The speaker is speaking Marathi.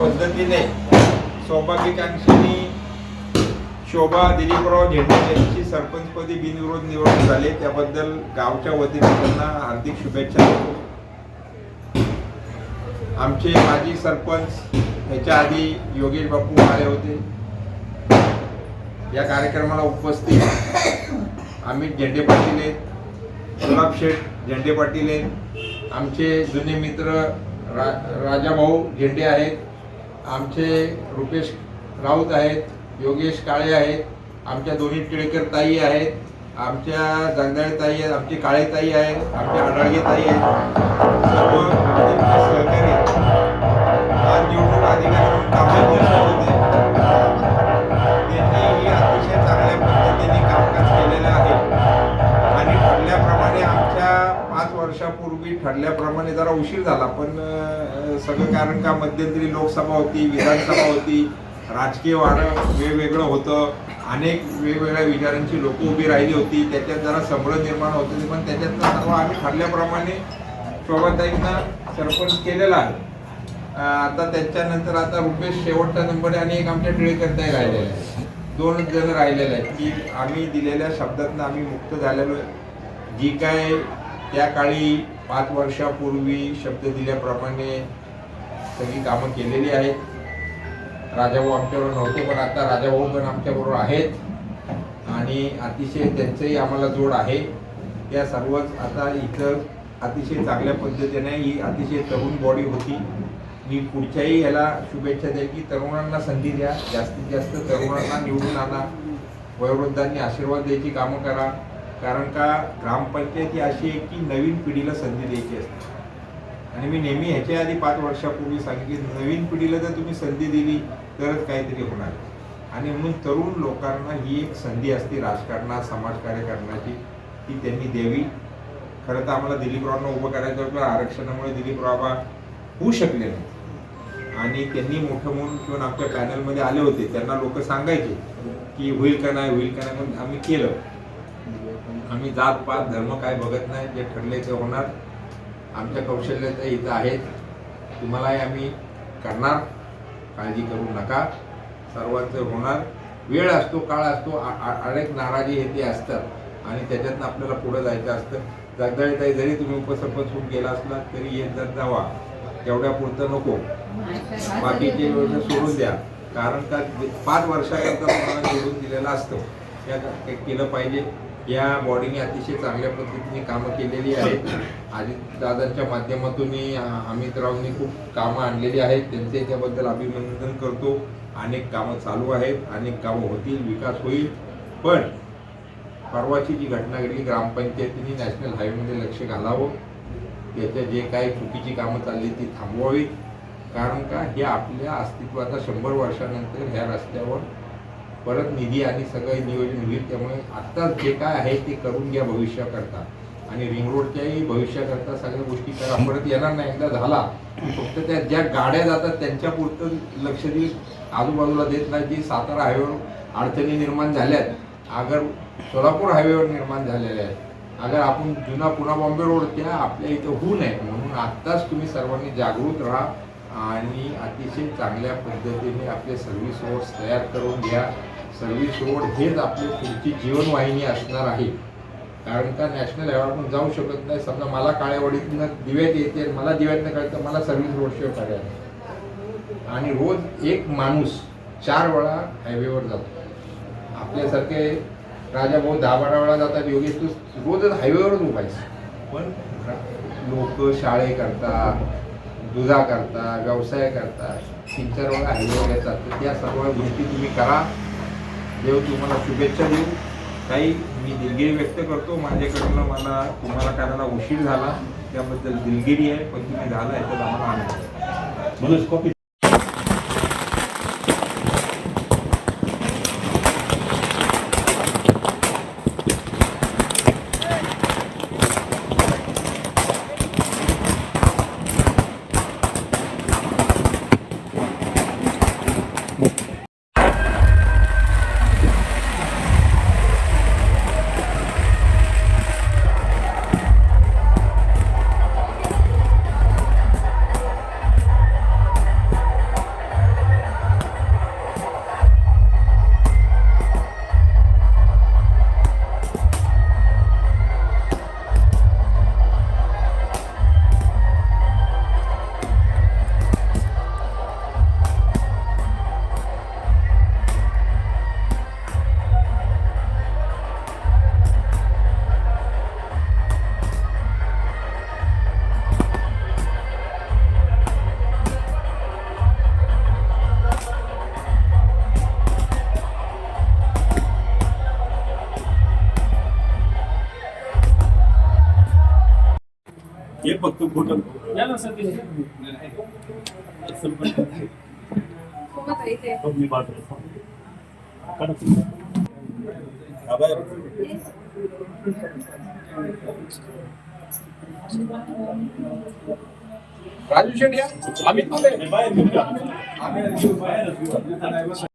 पद्धतीने सौभाग्यकांक्षींनी शोभा दिलीपराव झेंडे यांची सरपंचपदी बिनविरोध निवडून झाले. त्याबद्दल गावच्या वतीने त्यांना हार्दिक शुभेच्छा देतो. आमचे माजी सरपंच ह्याच्या आधी योगेश बापू आले होते. या कार्यक्रमाला उपस्थित अमित झेंडे पाटील आहेत गुलाब शेठ झेंडे पाटील आहेत आमचे जुने मित्र रा राजाभाऊ झेंडे आहेत आमचे रुपेश राऊत आहेत योगेश काळे आहेत आमच्या दोन्ही टिळेकर ताई आहेत आमच्या जगदाळे ताई आहेत आमची काळे ताई आहेत आमच्या आडाळगे ताई आहेत. सर्व सहकारी उशीर झाला पण सगळं कारण का मध्यंतरी लोकसभा होती विधानसभा होती राजकीय वारं वेगवेगळं होतं अनेक वेगवेगळ्या विचारांची लोक उभी राहिली होती त्याच्यात जरा संभ्रम निर्माण होत होती पण त्याच्यातनं सर्व आम्ही ठरल्याप्रमाणे शोभाताईंना सरपंच केलेला आहे. आता त्याच्यानंतर आता रुपेश शेवटचा नंबर आहे आणि एक आमच्या टिळेकरताही राहिलेला आहे दोन जण राहिलेले आहेत की आम्ही दिलेल्या शब्दातनं आम्ही मुक्त झालेलो आहे. जी काय त्या काळी पाच वर्षापूर्वी शब्द दिल्याप्रमाणे सगळी कामं केलेली आहेत. राजाभाऊ आमच्याबरोबर नव्हते पण आता राजाभाऊ पण आमच्याबरोबर आहेत. आणि अतिशय त्यांचंही आम्हाला जोड आहे. या सर्वच आता इथं अतिशय चांगल्या पद्धतीने ही अतिशय तरुण बॉडी होती. मी पुढच्याही याला शुभेच्छा द्या की तरुणांना संधी द्या. जास्तीत जास्त तरुणांना निवडून आणा. वयोवृद्धांनी आशीर्वाद द्यायची कामं करा. कारण का ग्रामपंचायत ही अशी आहे की नवीन पिढीला संधी द्यायची असते. आणि मी नेहमी ह्याच्या आधी पाच वर्षापूर्वी सांगितले नवीन पिढीला जर तुम्ही संधी दिली तरच काहीतरी होणार. आणि म्हणून तरुण लोकांना ही एक संधी असते राजकारणात समाजकार्य करण्याची ती त्यांनी द्यावी. खरं तर आम्हाला दिलीपरावांना उभं करायचं होतं आरक्षणामुळे दिलीपरावा होऊ शकले नाही. आणि त्यांनी मोठं म्हणून किंवा आमच्या पॅनलमध्ये आले होते त्यांना लोक सांगायचे की होईल का नाही होईल का नाही पण आम्ही केलं. आम्ही जात पात धर्म काय बघत नाही जे ठरले ते होणार. आमच्या कौशल्याचं इथं आहेत. तुम्हालाही आम्ही करणार. काळजी करू नका. सर्वांचं होणार. वेळ असतो काळ असतो. अनेक नाराजी हे ते असतात. आणि त्याच्यातनं आपल्याला पुढं जायचं असतं. जगदाळीताई जरी तुम्ही उपसरपंच होऊन गेला असला तरी येत जात जावा. तेवढ्या पुरतं नको. बाकीचे योजना सोडून द्या. कारण का पाच वर्षाकरता तुम्हाला निवडून दिलेलं असतं. त्या केलं पाहिजे. या बॉडीने अतिशय चांगल्या पद्धतीने कामं केलेली आहेत. आदित्यदादांच्या माध्यमातून अमित अमितरावनी खूप कामं आणलेली आहेत. त्यांचे त्याबद्दल अभिनंदन करतो. अनेक कामं चालू आहेत. अनेक कामं होतील विकास होईल. पण परवाची जी घटना घडली ग्रामपंचायतीने नॅशनल हायवेमध्ये लक्ष घालावं. त्याच्या जे काही चुकीची कामं चालली ती थांबवावीत. कारण का? हे आपल्या अस्तित्वाचा शंभर वर्षानंतर ह्या रस्त्यावर परत निधी आणि सगळं नियोजन होईल त्यामुळे आत्ताच जे काय आहे ते करून घ्या भविष्याकरता. आणि रिंग रोडच्याही भविष्याकरता सगळ्या गोष्टी करा. परत येणार नाही एकदा झाला फक्त त्या ज्या गाड्या जातात त्यांच्या पुरतं लक्ष देईल आजूबाजूला देत नाही. जी सातारा हायवेवर अडचणी निर्माण झाल्यात अगर सोलापूर हायवेवर निर्माण झालेल्या आहेत. अगर आपण जुना पुणा बॉम्बे रोड त्या आपल्या इथं होऊ नये. म्हणून आत्ताच तुम्ही सर्वांनी जागृत राहा. आणि अतिशय चांगल्या पद्धतीने आपले सर्व्हिस रोड्स तयार करून घ्या. सर्व्हिस रोड हेच आपली पुढची जीवनवाहिनी असणार आहे. कारण का नॅशनल हायवेवर आपण जाऊ शकत नाही. समजा मला काळेवाडीतनं दिव्यात येते मला दिव्यातनं कळतं मला सर्व्हिस रोडशिवाय पर्याय नाही. आणि रोज एक माणूस चार वेळा हायवेवर जातो. आपल्यासारखे राजाभाऊ दहा बारा वेळा जातात योगेश तू रोजच हायवेवरच उभा आहेस. पण लोक शाळे करता दुधा करता व्यवसाय करता तीन चार वेळा येतात तर त्या सर्व गोष्टी तुम्ही करा. देव तुम्हाला शुभेच्छा देऊ काही मी दिलगिरी व्यक्त करतो. माझ्याकडनं मला तुम्हाला करायला उशीर झाला. त्याबद्दल दिलगिरी आहे पण तुम्ही झाला याच्यात आम्हाला आनंद मनोज कॉपी फक्त खोटं या ना सर ते. सोबत आहे इथे. मी बाजूला राजू शेट्टी या. अमित मोरे बाहेर घेऊन जा. आम्ही